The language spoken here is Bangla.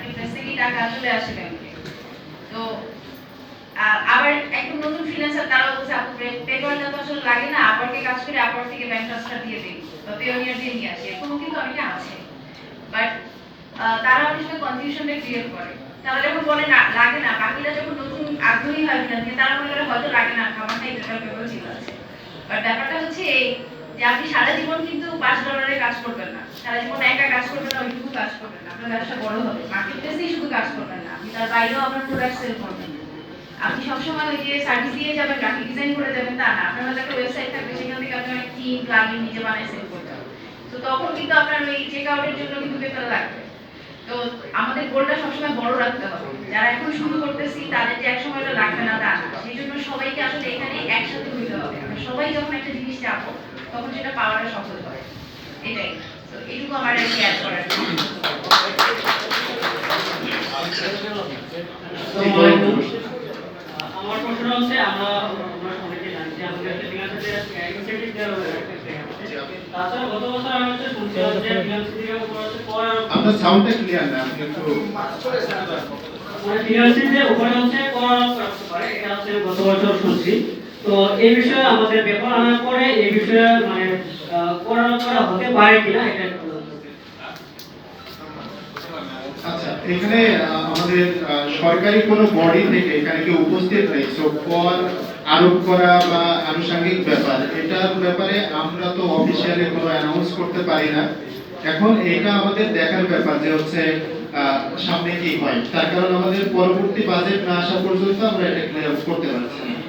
মার্কেট প্লেস টাকা আসলে আসে ব্যাংকে। তো আবার একদম নতুন ফ্রিল্যান্সার তারা বলছে, আপু পেপারটা তো আসলে লাগে না আপারকে কাজ করে আপার থেকে ব্যাংক ট্রান্সফার দিয়ে দিই বা পেওনিয়ার দিয়ে নিয়ে আসি। এরকম কিন্তু অনেকে আছে। বাট তারা অনেক সময় কনফিউশনটা ক্রিয়েট করে। তারা যখন বলে না, লাগে না, বাকিরা যখন নতুন আগ্রহী হয় ফ্রিল্যান্সিং তারা মনে করে হয়তো লাগে না খাবারটাই পেপার পেপার ঠিক আছে বাট ব্যাপারটা হচ্ছে এই যে আপনি সারা জীবন কিন্তু পাঁচ ডলারে কাজ করবেন না। সারা জীবন একা কাজ করবেন না ওইটুকু কাজ করবেন না। আপনার ব্যবসা বড় হবে। মার্কেট প্লেসেই শুধু কাজ করবেন না। আপনি তার বাইরেও আপনার প্রোডাক্ট সেল করবেন। আপনি সবসময় ওই যে সার্ভিস দিয়ে যাবেন গ্রাফিক ডিজাইন করে যাবেন, তা না। আপনার একটা ওয়েবসাইট থাকবে, সেখান থেকে আপনি অনেক থিম প্লাগইন নিজে বানায় সেল করতে হবে তো তখন কিন্তু আপনার ওই চেক আউটের জন্য কিন্তু পেপার লাগবে। তো আমাদের গোলটা সবসময় বড় রাখতে হবে। যারা এখন শুরু করতেছি তাদের যে একসময় ওটা লাগবে না তা না সেই জন্য সবাইকে আসলে এখানে একসাথে হইতে হবে আমরা সবাই চাপো তখন সেটা পাওয়াটা সহজ হয়। এটাই। তো এইটুকু আমার আর কি অ্যাড করার আমার প্রশ্ন হচ্ছে আমরা আমরা অনেকে জানি যে আমাদের একটা ফিনান্সের ইনসেন্টিভ দেওয়া হবে একটা আছে। তাছাড়া গত বছর আমি হচ্ছে শুনছিলাম যে ফিনান্সের উপর হচ্ছে কর আপনার সাউন্ডটা ক্লিয়ার না আপনি একটু মানে উপরে হচ্ছে কর আরোপ করতে পারে এটা হচ্ছে গত বছর শুনছি। তো এই বিষয়ে আমাদের ব্যাপার আনার পরে এই বিষয়ে মানে আহ, কর হতে পারে কিনা এটা আচ্ছা এখানে আমাদের সরকারি কোনো বডি থেকে এখানে কেউ উপস্থিত নেই। সো কর আরোপ করা বা ব্যাপার এটার ব্যাপারে আমরা তো অফিসিয়ালি কোনো অ্যানাউন্স করতে পারি না। এখন এটা আমাদের দেখার ব্যাপার যে হচ্ছে সামনে কি হয়। তার কারণ আমাদের পরবর্তী বাজেট না আসা পর্যন্ত আমরা এটা ক্লিয়ার করতে পারছি না।